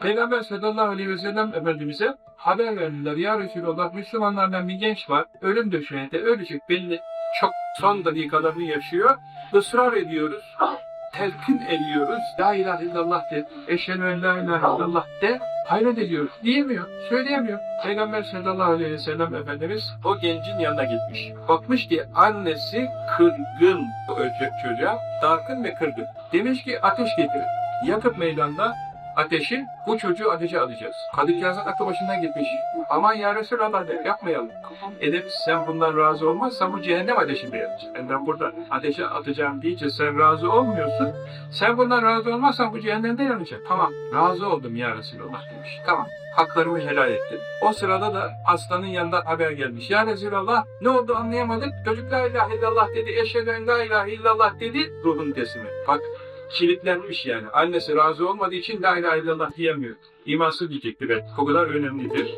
Peygamber sallallahu aleyhi ve sellem Efendimiz'e haber verdiler. Ya Resulallah Müslümanlardan bir genç var. Ölüm döşeğinde ölecek belli. Çok son dakikalarını yaşıyor. Israr ediyoruz. Telkin ediyoruz. La ilahe illallah de. Eşhedü en la ilahe illallah de. Hayret ediyoruz. Diyemiyor. Söyleyemiyor. Peygamber sallallahu aleyhi ve sellem Efendimiz o gencin yanına gitmiş. Bakmış ki annesi kırgın çocuğa. Dargın ve kırgın. Demiş ki ateş getirin. Yakıp meydanda ateşi bu çocuğu ateşe alacağız. Kadıköy'ün aklı başından gitmiş. Aman ya Resulallah de yapmayalım. Edip sen bundan razı olmazsan bu cehennem ateşinde yanacaksın. Yani ben burada ateşe atacağım deyince sen razı olmuyorsun. Sen bundan razı olmazsan bu cehennemde yanacak. Tamam razı oldum ya Resulallah demiş. Tamam haklarımı helal ettim. O sırada da aslanın yanında haber gelmiş. Ya Resulallah ne oldu anlayamadık. Çocuk la ilahe illallah dedi. Eşhedü en la ilahe illallah dedi. Ruhun tesimi. Bak kilitlenmiş yani. Annesi razı olmadığı için la ilahe illallah diyemiyor. İmansız diyecekti belki. O kadar önemlidir.